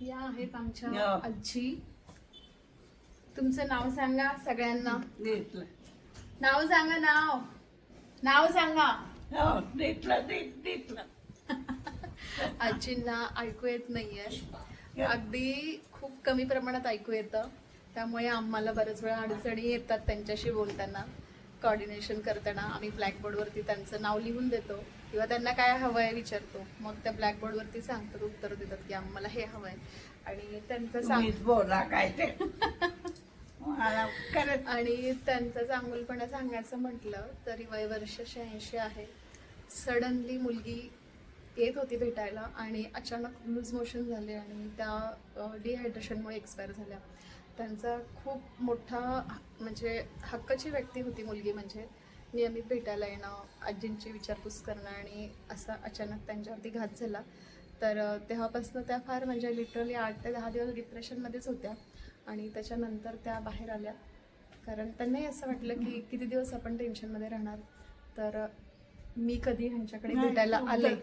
या आहेत आमच्या या. आजी. तुमचं नाव सांगा सगळ्यांना. नाव सांगा नाव. नाव सांगा. हो आजींना ऐकू येत नाहीये. अगदी खूप कमी प्रमाणात ऐकू येतं. त्यामुळे आम्हाला बऱ्याच वेळा अडचणी येतात त्यांच्याशी बोलताना. कॉर्डिनेशन करताना आम्ही ब्लॅकबोर्डवरती त्यांचं नाव लिहून देतो. किंवा त्यांना काय हवं आहे विचारतो. मग त्या ब्लॅकबोर्डवरती सांगतात उत्तर देतात की आम्हाला हे हवं आहे आणि त्यांचं सांग बोला काय ते. आणि त्यांचा चांगुलपणा सांगायचं म्हटलं तरी वय वर्ष शहाऐंशी आहे. सडनली मुलगी येत होती भेटायला आणि अचानक लूज मोशन झाले आणि त्या डिहायड्रेशनमुळे एक्सपायर झाल्या. त्यांचा खूप मोठा म्हणजे हक्काची व्यक्ती होती मुलगी म्हणजे. नियमित भेटायला येणं आजींची विचारपूस करणं आणि असा अचानक त्यांच्यावरती घात झाला. तर तेव्हापासून त्या फार म्हणजे लिटरली आठ ते दहा दिवस डिप्रेशनमध्येच होत्या आणि त्याच्यानंतर त्या बाहेर आल्या. कारण त्यांनाही असं वाटलं की किती दिवस आपण टेन्शनमध्ये राहणार. तर मी कधी ह्यांच्याकडे भेटायला आले.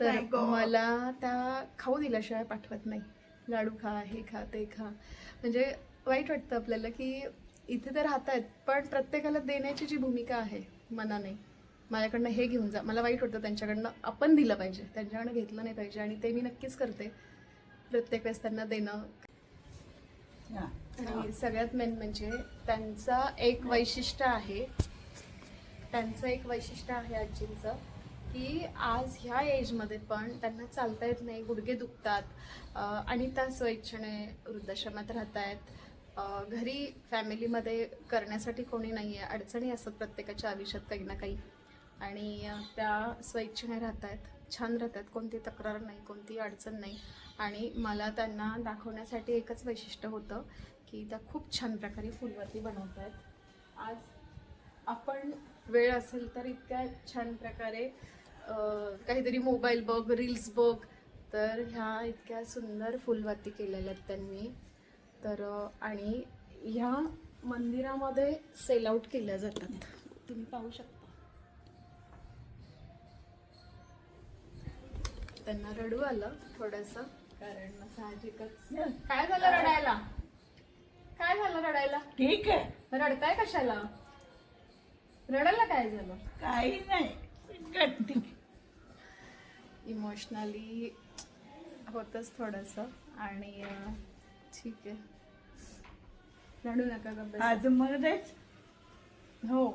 तर. मला त्या खाऊ दिल्याशिवाय पाठवत नाही. लाडू खा हे खा ते खा. म्हणजे वाईट वाटतं आपल्याला की इथे तर राहत आहेत पण प्रत्येकाला देण्याची जी भूमिका आहे मनाने माझ्याकडनं हे घेऊन जा. मला वाईट वाटतं त्यांच्याकडनं आपण दिलं पाहिजे त्यांच्याकडनं घेतलं नाही पाहिजे आणि ते मी नक्कीच करते. प्रत्येक वेळेस त्यांना देणं. आणि सगळ्यात मेन म्हणजे त्यांचं एक वैशिष्ट्य आहे. त्यांचं एक वैशिष्ट्य आहे आजींचं. की आज ह्या एजमध्ये पण त्यांना चालता येत नाही गुडघे दुखतात अनिता आणि त्या स्वेच्छेने वृद्धाश्रमात राहत आहेत घरी फॅमिलीमध्ये करण्यासाठी कोणी नाही आहे अडचणी असतात प्रत्येकाच्या आयुष्यात काही ना काही. आणि त्या स्वेच्छेने राहत आहेत छान राहत आहेत कोणती तक्रार नाही कोणती अडचण नाही. आणि मला त्यांना दाखवण्यासाठी एकच वैशिष्ट्य होतं की त्या खूप छान प्रकारे फुलवती बनवत आहेत आज आपण वेळ असेल तर इतक्या छान प्रकारे काहीतरी मोबाईल बघ रील्स बघ. तर ह्या इतक्या सुंदर फुलवाती केलेल्या आहेत त्यांनी. तर आणि ह्या मंदिरामध्ये सेल आउट केल्या जातात. तुम्ही पाहू शकता. त्यांना रडू आलं थोडस. कारण साहजिकच. काय झालं रडायला? काय झालं रडायला? ठीक आहे. रडताय कशाला? रडायला काय झालं? काही नाही. इमोशनली होतच थोडस. आणि ठीक आहे. रडू नका गप्प मध्येच हो.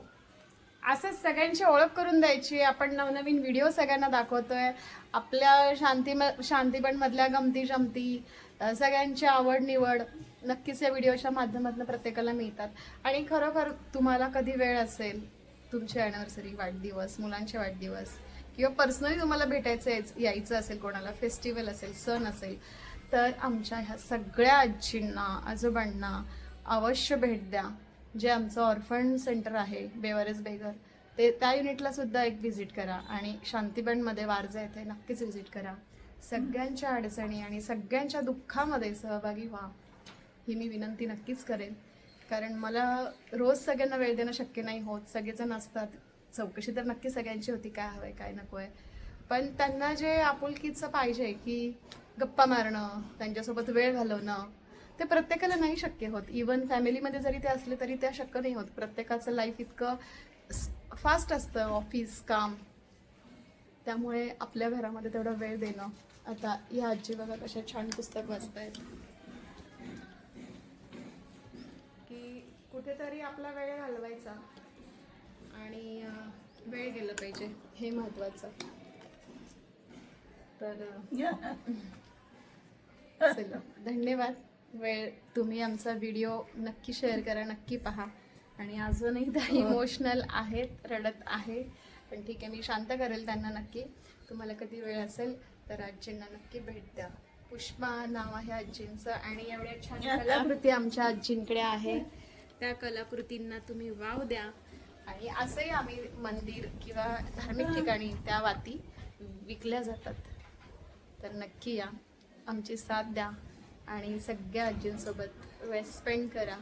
असंच सगळ्यांची ओळख करून द्यायची. आपण नवनवीन व्हिडिओ सगळ्यांना दाखवतोय. आपल्या शांती शांतीबनमधल्या गमती जमती सगळ्यांची आवड निवड नक्कीच या व्हिडिओच्या माध्यमातून प्रत्येकाला मिळतात. आणि खरोखर तुम्हाला कधी वेळ असेल तुमची अॅनिव्हर्सरी वाढदिवस मुलांचे वाढदिवस किंवा पर्सनली तुम्हाला भेटायचं यायचं- यायचं असेल कोणाला फेस्टिवल असेल सण असेल तर आमच्या ह्या सगळ्या आजींना आजोबांना अवश्य भेट द्या. जे आमचं ऑर्फन सेंटर आहे बेवरेज बेगर ते त्या युनिटला सुद्धा एक व्हिजिट करा आणि शांतीबनमध्ये वारजा येथे नक्कीच व्हिजिट करा. सगळ्यांच्या अडचणी आणि सगळ्यांच्या दुःखामध्ये सहभागी व्हा ही मी विनंती नक्कीच करेन. कारण मला रोज सगळ्यांना वेळ देणं शक्य नाही होत. सगळेजण असतात चौकशी तर नक्की सगळ्यांची होती काय हवंय काय नको आहे पण त्यांना जे आपुलकीचं पाहिजे की गप्पा मारणं त्यांच्यासोबत वेळ घालवणं ते प्रत्येकाला नाही शक्य होत. इवन फॅमिलीमध्ये जरी ते असले तरी त्या शक्य नाही होत. प्रत्येकाचं लाईफ इतकं फास्ट असतं ऑफिस काम. त्यामुळे आपल्या घरामध्ये तेवढा वेळ देणं. आता या आजी बघा कशा छान पुस्तक वाचतायत. की कुठेतरी आपला वेळ घालवायचा. आणि वेळ गेलं पाहिजे. हे महत्वाचं तर चला. धन्यवाद. वेळ तुम्ही आमचा व्हिडिओ नक्की शेअर करा नक्की पहा. आणि अजूनही त्या इमोशनल आहेत रडत आहे. पण ठीक आहे मी शांत करेल त्यांना नक्की. तुम्हाला कधी वेळ असेल तर आजींना नक्की भेट द्या. पुष्पा नाव आहे आजींचं आणि एवढ्या छान कलाकृती आमच्या आजींकडे आहे. त्या कलाकृतींना तुम्ही वाव द्या. आणि असंही आम्ही मंदिर किंवा धार्मिक ठिकाणी त्या वाती विकल्या जातात. तर नक्की या. आमची साथ द्या आणि सगळ्या आजींसोबत वेळ स्पेंड करा.